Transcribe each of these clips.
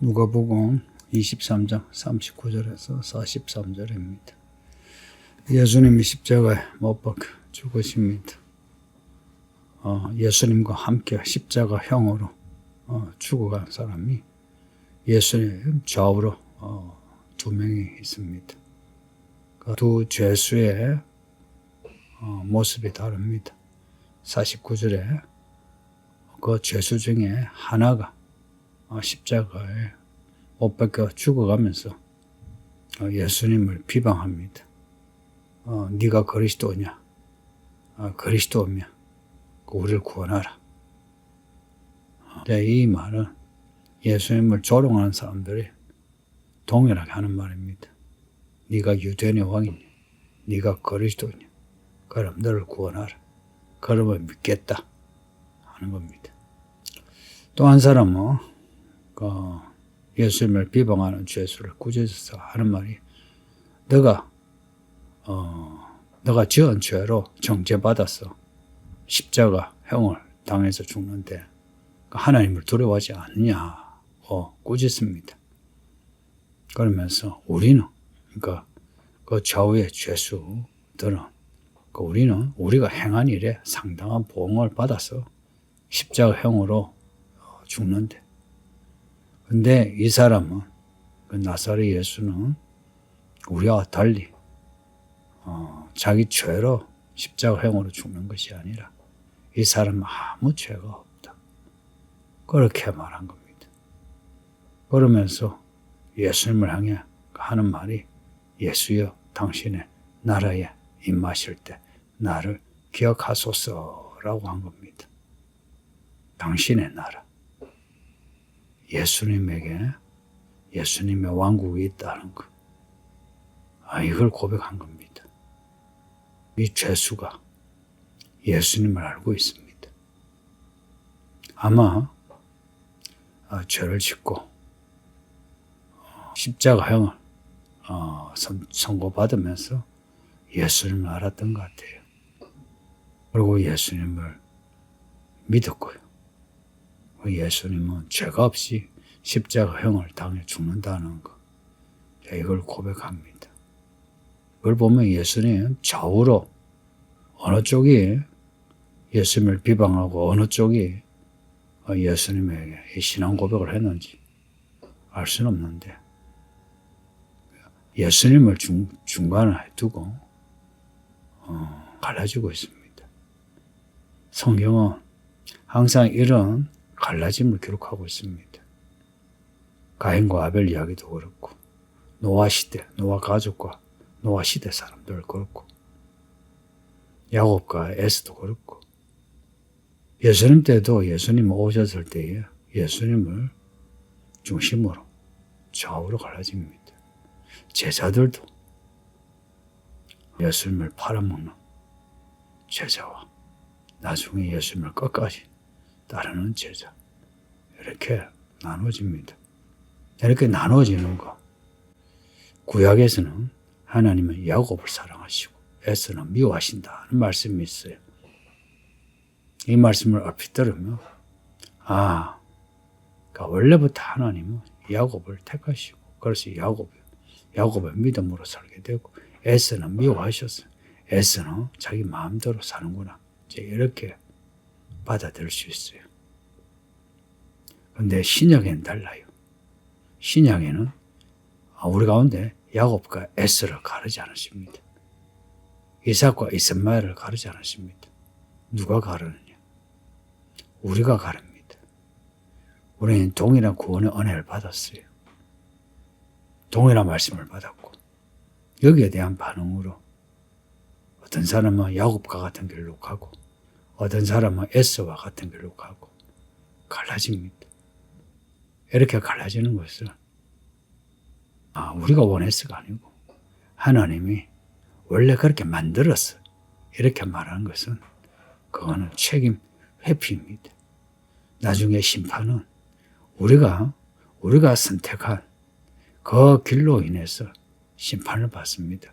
누가복음 23장 39절에서 43절입니다. 예수님이 십자가에 못 박혀 죽으십니다. 어, 예수님과 함께 십자가형으로 어, 죽어간 사람이 예수님 좌우로 어, 두 명이 있습니다. 그 두 죄수의 어, 모습이 다릅니다. 49절에 그 죄수 중에 하나가 어, 십자가에 못 박혀 죽어가면서 어, 예수님을 비방합니다. 어, 네가 그리스도냐? 어, 그리스도면 우리를 구원하라. 어, 네, 이 말은 예수님을 조롱하는 사람들이 동일하게 하는 말입니다. 네가 유대인의 왕이냐? 네가 그리스도냐? 그럼 너를 구원하라. 그러면 믿겠다 하는 겁니다. 또 한 사람은 그 예수님을 비방하는 죄수를 구제해서 하는 말이 너가 어 너가 지은 죄로 정죄받았어 십자가 형을 당해서 죽는데 그 하나님을 두려워하지 않느냐고 꾸짖습니다. 그러면서 우리는 그러니까 그 좌우의 죄수들은 그 우리는 우리가 행한 일에 상당한 보응을 받아서 십자가형으로 죽는데 근데 이 사람은 그 나사렛 예수는 우리와 달리 어, 자기 죄로 십자가형으로 죽는 것이 아니라 이 사람은 아무 죄가 없다. 그렇게 말한 겁니다. 그러면서 예수님을 향해 하는 말이 예수여 당신의 나라에 임하실 때 나를 기억하소서라고 한 겁니다. 당신의 나라. 예수님에게 예수님의 왕국이 있다는 것. 아, 이걸 고백한 겁니다. 이 죄수가 예수님을 알고 있습니다. 아마 어, 죄를 짓고 어, 십자가형을 어, 선고받으면서 예수님을 알았던 것 같아요. 그리고 예수님을 믿었고요. 예수님은 죄가 없이 십자가형을 당해 죽는다는 것. 이걸 고백합니다. 그걸 보면 예수님 좌우로 어느 쪽이 예수님을 비방하고 어느 쪽이 예수님에게 신앙 고백을 했는지 알 수는 없는데 예수님을 중, 중간에 두고 어, 갈라지고 있습니다. 성경은 항상 이런 갈라짐을 기록하고 있습니다. 가인과 아벨 이야기도 그렇고 노아 시대, 노아 가족과 노아 시대 사람들 그렇고 야곱과 에스도 그렇고 예수님 때도 예수님 오셨을 때에 예수님을 중심으로 좌우로 갈라집니다. 제자들도 예수님을 팔아먹는 제자와 나중에 예수님을 끝까지 따르는 제자. 이렇게 나눠집니다. 이렇게 나눠지는 거. 구약에서는 하나님은 야곱을 사랑하시고 에서는 미워하신다는 말씀이 있어요. 이 말씀을 얼핏 들으면 아, 그러니까 원래부터 하나님은 야곱을 택하시고 그래서 야곱, 야곱의 믿음으로 살게 되고 에서는 미워하셨어요. 에서는 자기 마음대로 사는구나. 이렇게 받아들일 수 있어요. 근데 신약에는 달라요. 신약에는 아, 우리 가운데 야곱과 에스를 가르지 않으십니다. 이삭과 이스마엘을 가르지 않으십니다. 누가 가르느냐? 우리가 가릅니다. 우리는 동일한 구원의 은혜를 받았어요. 동일한 말씀을 받았고 여기에 대한 반응으로 어떤 사람은 야곱과 같은 길로 가고 어떤 사람은 에스와 같은 길로 가고 갈라집니다. 이렇게 갈라지는 것은 아, 우리가 원해서가 아니고 하나님이 원래 그렇게 만들었어. 이렇게 말하는 것은 그거는 책임 회피입니다. 나중에 심판은 우리가 우리가 선택한 그 길로 인해서 심판을 받습니다.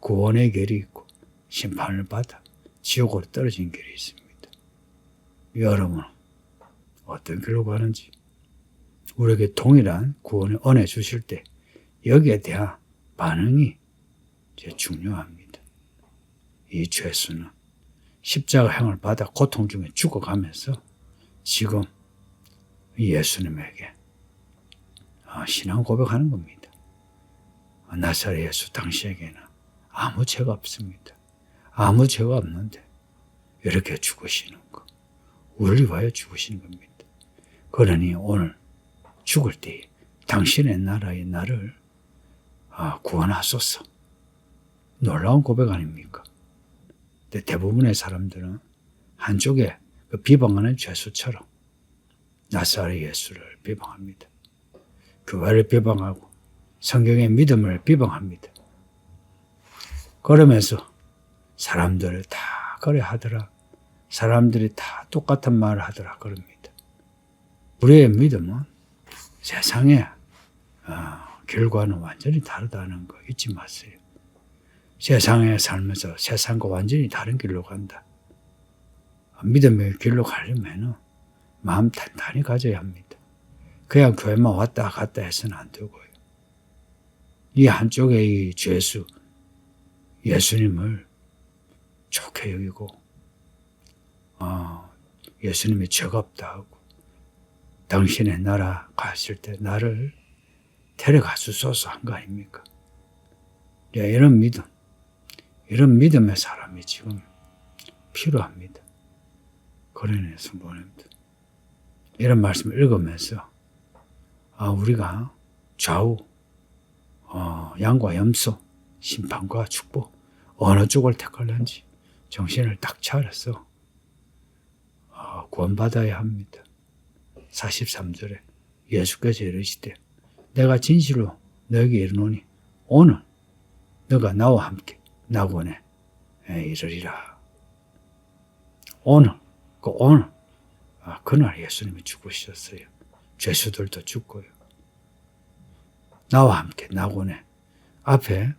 구원의 길이 있고 심판을 받아 지옥으로 떨어진 길이 있습니다. 여러분 어떤 길로 가는지 우리에게 동일한 구원의 은혜 주실 때 여기에 대한 반응이 이제 중요합니다. 이 죄수는 십자가 행을 받아 고통 중에 죽어가면서 지금 예수님에게 아, 신앙 고백하는 겁니다. 아, 나사렛 예수 당시에게는 아무 죄가 없습니다. 아무 죄가 없는데 이렇게 죽으시는 거. 우리를 위하여 죽으시는 겁니다. 그러니 오늘 죽을 때 당신의 나라의 나를 아, 구원하소서. 놀라운 고백 아닙니까? 근데 대부분의 사람들은 한쪽에 그 비방하는 죄수처럼 나사렛 예수를 비방합니다. 교회를 비방하고 성경의 믿음을 비방합니다. 그러면서 사람들을 다 그래 하더라. 사람들이 다 똑같은 말을 하더라. 그럽니다. 우리의 믿음은 세상의 어, 결과는 완전히 다르다는 거 잊지 마세요. 세상에 살면서 세상과 완전히 다른 길로 간다. 믿음의 길로 가려면 마음 단단히 가져야 합니다. 그냥 교회만 왔다 갔다 해서는 안 되고요. 이 한쪽에 이 죄수, 예수님을 좋게 여기고, 어, 예수님이 죄가 없다 하고, 당신의 나라 가실 때 나를 데려가 주소서 한 거 아닙니까? 예, 이런 믿음, 이런 믿음의 사람이 지금 필요합니다. 그러네, 성도님들. 이런 말씀을 읽으면서, 아, 우리가 좌우, 어, 양과 염소, 심판과 축복, 어느 쪽을 택할는지 정신을 딱 차려서 어, 구원받아야 합니다. 43절에 예수께서 이르시되 내가 진실로 너에게 이르노니 오늘 너가 나와 함께 낙원에 이르리라. 오늘 그 오늘 아, 그날 예수님이 죽으셨어요. 죄수들도 죽고요. 나와 함께 낙원에 앞에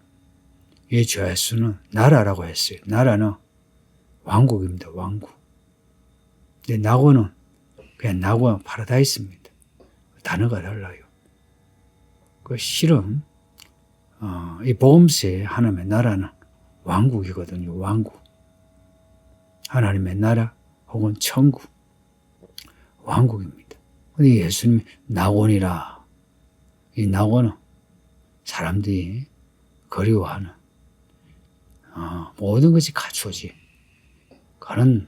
이 죄수는 나라라고 했어요. 나라는 왕국입니다. 왕국. 근데 낙원은 그냥 낙원 파라다이스입니다. 단어가 달라요. 그 실은 어, 이 보험세 하나님의 나라는 왕국이거든요. 왕국. 하나님의 나라 혹은 천국. 왕국입니다. 근데 예수님이 낙원이라. 이 낙원은 사람들이 그리워하는 어, 모든 것이 갖추어진 그런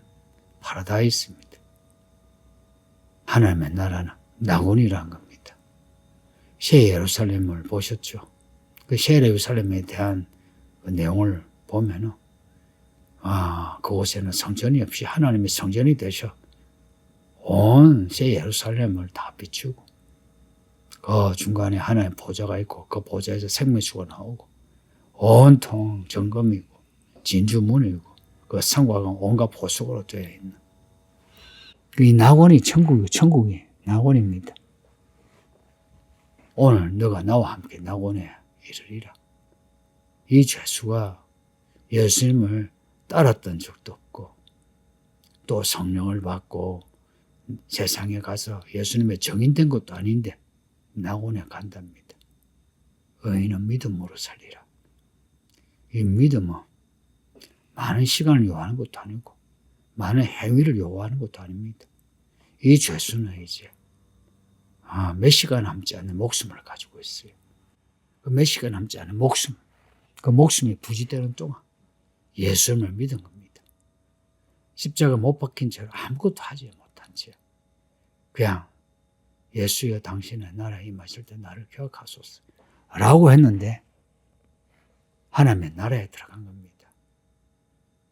파라다이스입니다. 하나님의 나라는 낙원이라는 겁니다. 새 예루살렘을 보셨죠? 그새 예루살렘에 대한 그 내용을 보면은 아 그곳에는 성전이 없이 하나님의 성전이 되셔 온 새 예루살렘을 다 비추고 그 중간에 하나의 보좌가 있고 그 보좌에서 생명수가 나오고 온통 정금이고 진주문이고 그 성곽은 온갖 보석으로 되어 있는 이 낙원이 천국이 천국이 낙원입니다. 오늘 너가 나와 함께 낙원에 이르리라. 이 죄수가 예수님을 따랐던 적도 없고 또 성령을 받고 세상에 가서 예수님의 정인된 것도 아닌데 낙원에 간답니다. 의인은 믿음으로 살리라. 이 믿음은 많은 시간을 요하는 것도 아니고 많은 행위를 요구하는 것도 아닙니다. 이 죄수는 이제 아, 몇 시간 남지 않는 목숨을 가지고 있어요. 그 몇 시간 남지 않은 목숨, 그 목숨이 부지되는 동안 예수님을 믿은 겁니다. 십자가 못 박힌 채로 아무것도 하지 못한 채 그냥 예수여 당신의 나라에 임하실 때 나를 기억하소서 라고 했는데 하나님의 나라에 들어간 겁니다.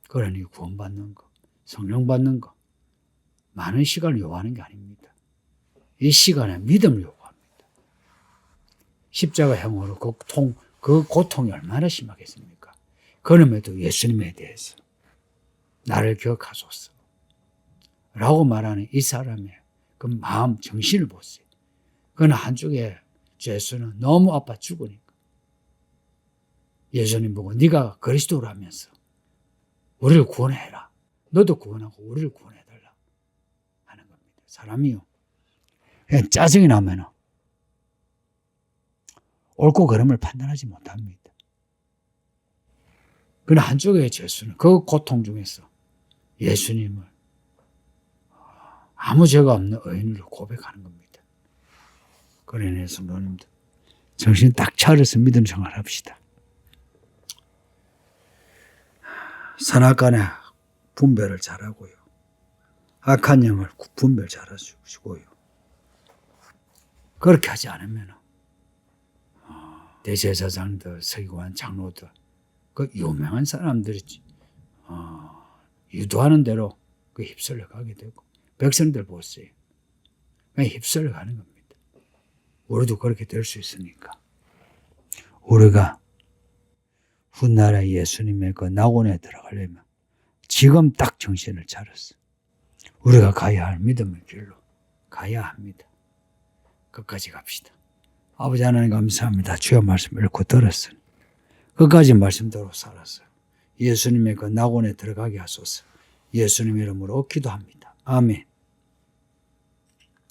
그러니 구원받는 거. 성령 받는 거 많은 시간을 요구하는 게 아닙니다. 이 시간에 믿음을 요구합니다. 십자가 형으로 그, 통, 그 고통이 얼마나 심하겠습니까? 그럼에도 예수님에 대해서 나를 기억하소서. 라고 말하는 이 사람의 그 마음, 정신을 보세요. 그는 한쪽에 죄수는 너무 아파 죽으니까. 예수님 보고 네가 그리스도라면서 우리를 구원해라. 너도 구원하고 우리를 구원해달라 하는 겁니다. 사람이요. 짜증이 나면 옳고 그름을 판단하지 못합니다. 그러나 한쪽에 예수는 그 고통 중에서 예수님을 아무 죄가 없는 의인으로 고백하는 겁니다. 그러니 성도님들 정신 딱 차려서 믿음 생활합시다. 선악간의 분별을 잘하고요. 악한 영을 분별 잘하시고요. 그렇게 하지 않으면 어, 대제사장들, 서기관, 장로들 그 유명한 사람들이 어, 유도하는 대로 그 휩쓸려 가게 되고 백성들 보세요. 그냥 휩쓸려 가는 겁니다. 우리도 그렇게 될 수 있으니까 우리가 훗날에 예수님의 그 낙원에 들어가려면 지금 딱 정신을 차렸어. 우리가 가야 할 믿음의 길로 가야 합니다. 끝까지 갑시다. 아버지 하나님 감사합니다. 주여 말씀 읽고 들었으니 끝까지 말씀대로 살았어요. 예수님의 그 낙원에 들어가게 하소서. 예수님 이름으로 기도합니다. 아멘.